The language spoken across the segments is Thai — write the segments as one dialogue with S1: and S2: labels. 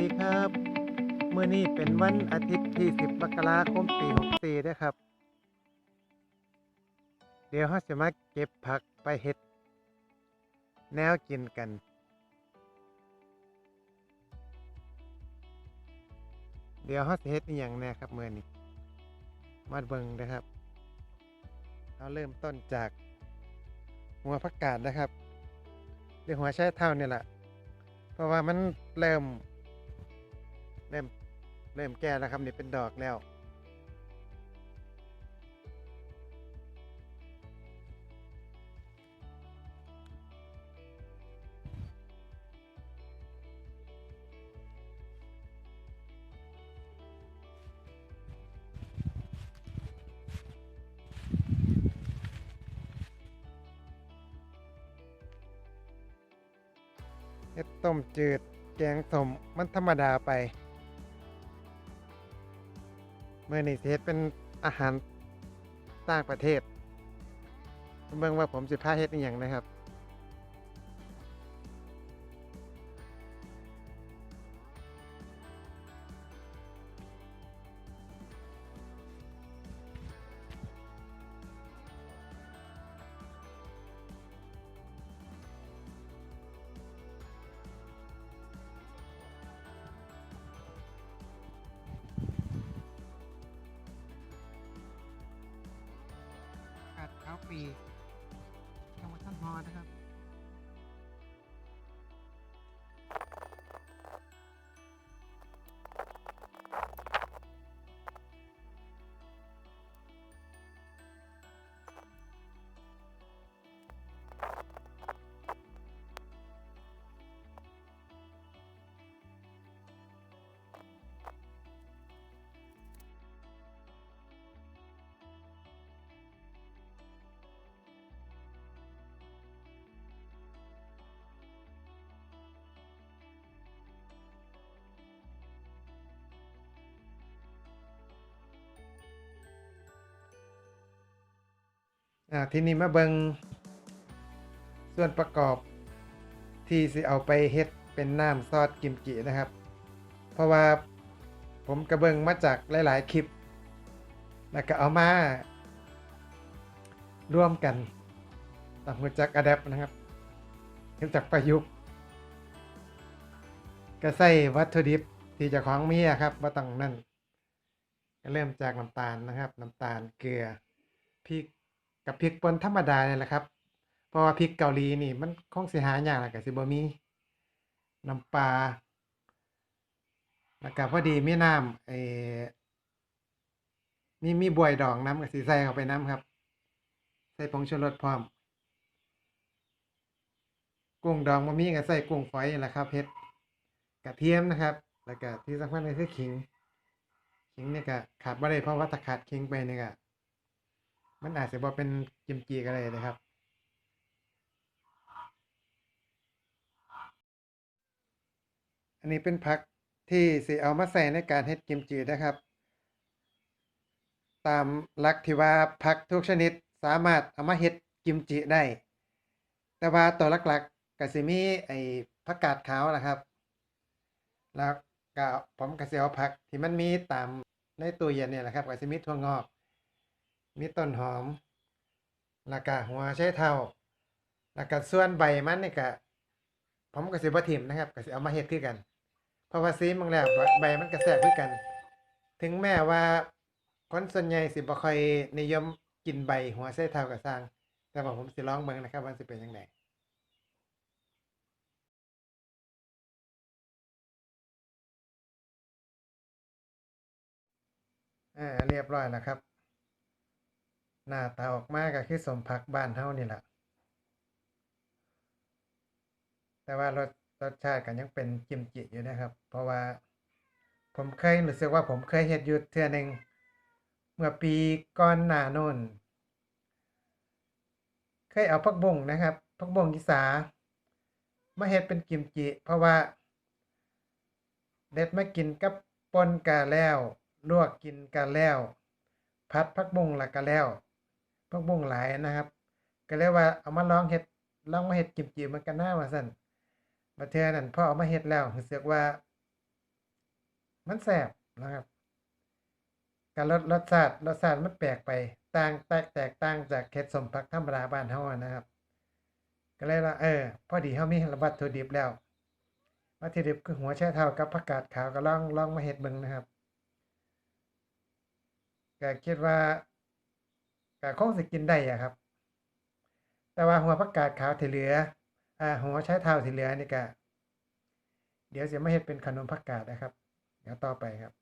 S1: ดีครับเมื่อนี้เป็นวันอาทิตย์ที่ 10 มกราคมปี 64ด้วยครับ เดี๋ยวเราจะมาเก็บผักไปเฮ็ด แนวกินกัน เดี๋ยวเราจะเฮ็ดอหย่างแน่ครับเมื่อนี้ มาเบิ่งนะครับเราเริ่มต้นจากหัวผักกาดนะครับ เดี๋ยวหัวใช้เท่านี่แหละเพราะว่ามันเริ่ม เริ่มแก่แล้วครับนี่เป็นดอกแล้วเฮ็ดต้มจืด แกงสมมันธรรมดาไป มื่อนี้เฮ็ดเป็นอาหารต่างประเทศเบิ่งว่าผมสิพาเฮ็ดอีหยังนะครับ ปีจังหวัดท่านพอนะครับ อ่าทีนี้มาเบิงส่วนประกอบที่สิเอาไปเฮ็ดเป็นน้ำซอสกิมจินะครับ เพราะว่าผมกระเบิงมาจากหลาย ๆ คลิป แล้วก็เอามาร่วมกันตามหัวจักอะแดปนะครับรู้จักประยุกต์ก็ใส่วัตถุดิบที่จะของมีครับว่าต้องนั่นก็เริ่มจากน้ำตาลนะครับ น้ำตาลเกลือพริก กับพริกป่นธรรมดาเนี่ยแหละครับ เพราะว่าพริกเกาหลีนี่มันคงสิหายากแหละก็สิบ่มีน้ำปลาแล้วก็พอดีมีน้ำเออมีมีบวยดองน้ำก็สิใส่เข้าไปน้ำครับ ใส่ผงชูรสพร้อม กุ้งดองบ่มีก็ใส่กุ้งฝอยแหละครับเฮ็ดกระเทียมนะครับ แล้วก็ที่สำคัญก็คือขิง ขิงเนี่ยก็ขาดบ่ได้เพราะว่าถ้าขาดขิงไปเนี่ยก็ มันอาจจะบอกเป็นกิมจิก็ได้นะครับ อันนี้เป็นผักที่สิเอามาใส่ในการเฮ็ดกิมจินะครับ ตามหลักที่ว่าผักทุกชนิดสามารถเอามาเฮ็ดกิมจิได้ แต่ว่าตัวหลักๆก็สิมีไอ้ผักกาดขาวนะครับ แล้วก็ผมก็สิเอาผักที่มันมีตามในตู้เย็นเนี่ยแหละครับก็สิมีถั่วงอก มีต้นหอม แล้วก็หัวไชเท้าแล้วก็ส่วนใบมันนี่ก็ผมก็สิบ่ทิ่มนะครับก็สิเอามาเฮ็ดคือกัน เพราะว่าซีมันแล้วใบมันก็แซ่บคือกัน ถึงแม้ว่าคนส่วนใหญ่สิบ่ค่อยนิยมกินใบหัวไชเท้าก็สร้างแต่ว่าผมสิลองเบิ่งนะครับว่าสิเป็นจังไดอ่าเรียบร้อยแล้วครับ หน้าตาออกมาก็คือสมผักบ้านเฮานี่แหละแต่ว่ารสรสชาติก็ยังเป็นกิมจิอยู่นะครับ เพราะว่าผมเคยรู้สึกว่าผมเคยเฮ็ดยู่เทื่อหนึงเมื่อปีก่อนหน้าโน้นเคยเอาผักบงนะครับผักบงอีสามาเฮ็ดเป็นกิมจิ เพราะว่า เด็ดมากินกับปนกะแล้ว ลวกกินกะแล้วผัดผักบงล้วก็แล้ว ผักบุ้งหลายนะครับ ก็เลยว่าเอามาลองเฮ็ดลองมาเฮ็ดกิมจิมันก็น่าว่าซั่นบัดเทื่อนั้นพอเอามาเฮ็ดแล้วรู้สึกว่า มันแสบนะครับการรสรสชาติรสชาติมันแปลกไปต่างแตกแตกต่างจากเห็ดสมผักธรรมดาบ้านเฮาอนะครับ ก็เลยว่าเออพอดีเฮามีวัตถุดิบแล้ววัตถุดิบคือหัวไชเท้ากับผักกาดขาวก็ลองลองมาเฮ็ดเบิ่งนะครับก็คิดว่า ก็คงสิกินได้อะครับ แต่ว่าหัวผักกาดขาวที่เหลืออ่าหัวใช้เท้าที่เหลือนี่ก็เดี๋ยวจะไม่เห็นเป็นขนมผักกาดนะครับ เดี๋ยวต่อไปครับ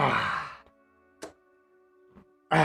S1: อ่าอ่า